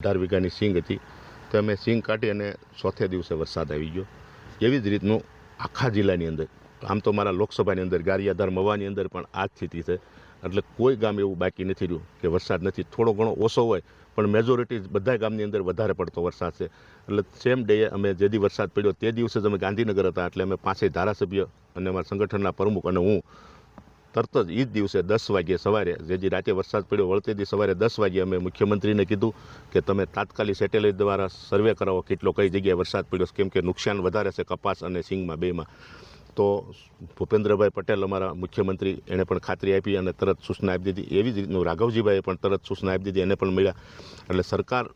અઢાર વીઘાની સિંગ હતી, તો અમે સિંગ કાઢી અને ચોથે દિવસે વરસાદ આવી ગયો. એવી જ રીતનું આખા જિલ્લાની અંદર, આમ તો મારા લોકસભાની અંદર, ગારિયાધાર મવાની અંદર પણ આ સ્થિતિ છે. એટલે કોઈ ગામ એવું બાકી નથી રહ્યું કે વરસાદ નથી. થોડો ઘણો ઓછો હોય, પણ મેજોરિટી બધા ગામની અંદર વધારે પડતો વરસાદ છે. એટલે સેમ ડેએ અમે જે દી વરસાદ પડ્યો તે દિવસે જ અમે ગાંધીનગર હતા, એટલે અમે પાંચેય ધારાસભ્ય અને અમારા સંગઠનના પ્રમુખ અને હું તરત જ એ જ દિવસે દસ વાગ્યે સવારે, જે જે રાતે વરસાદ પડ્યો, વળતે દી સવારે દસ વાગ્યે અમે મુખ્યમંત્રીને કીધું કે તમે તાત્કાલિક સેટેલાઇટ દ્વારા સર્વે કરાવો કેટલો, કઈ જગ્યાએ વરસાદ પડ્યો કેમ કે નુકસાન વધારે છે કપાસ અને સિંગમાં, બેમાં. તો ભૂપેન્દ્રભાઈ પટેલ અમારા મુખ્યમંત્રી, એણે પણ ખાતરી આપી અને તરત સૂચના આપી દીધી. એવી જ રીતનું રાઘવજીભાઈએ પણ તરત સૂચના આપી દીધી, એને પણ મળ્યા. એટલે સરકાર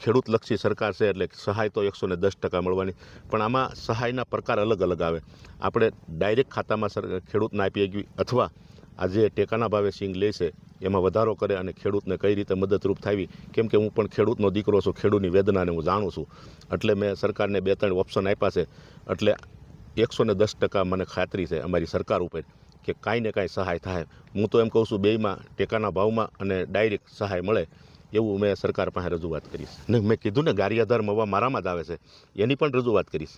ખેડૂતલક્ષી સરકાર છે એટલે સહાય તો એકસો ને દસ ટકા મળવાની. પણ આમાં સહાયના પ્રકાર અલગ અલગ આવે. આપણે ડાયરેક્ટ ખાતામાં સર, ખેડૂતને આપી શકીએ અથવા આ જે ટેકાના ભાવે સિંગ લે છે, એમાં વધારો કરે અને ખેડૂતને કઈ રીતે મદદરૂપ થાવી કેમ કે હું પણ ખેડૂતનો દીકરો છું, ખેડૂતની વેદનાને હું જાણું છું. એટલે મેં સરકારને બે ત્રણ ઓપ્શન આપ્યા છે. એટલે એકસો ને દસ ટકા મને ખાતરી છે અમારી સરકાર ઉપર કે કાંઈ ને કાંઈ સહાય થાય. હું તો એમ કહું છું, બેયમાં ટેકાના ભાવમાં અને ડાયરેક્ટ સહાય મળે. એવું મેં સરકાર પાસે રજૂઆત કરીશ ને મેં કીધું ને, ગારિયાધાર મવા મારામાં જ આવે છે. એની પણ રજૂઆત કરીશ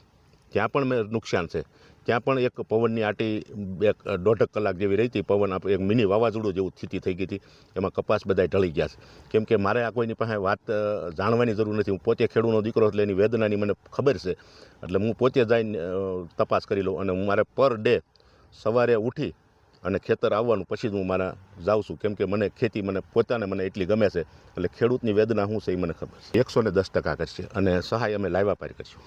ત્યાં પણ મેં નુકસાન છે. ત્યાં પણ એક પવનની આટી બે દોઢક કલાક જેવી રહી હતી. પવન આપણે એક મિની વાવાઝોડું જેવું સ્થિતિ થઈ ગઈ હતી. એમાં કપાસ બધા ઢળી ગયા છે. કેમ કે મારે આ કોઈની પાસે વાત જાણવાની જરૂર નથી. હું પોતે ખેડૂતનો દીકરો એટલે એની વેદનાની મને ખબર છે. એટલે હું પોતે જઈને તપાસ કરી લઉં અને હું મારે પર ડે સવારે ઉઠી અને ખેતર આવવાનું પછી જ હું મારા જાઉં છું. કેમ કે મને ખેતી મને પોતાને મને એટલી ગમે છે. એટલે ખેડૂતની વેદના શું છે એ મને ખબર છે. એકસો ને દસ ટકા કરશે અને સહાય અમે લાવ્યા પાર કરશું.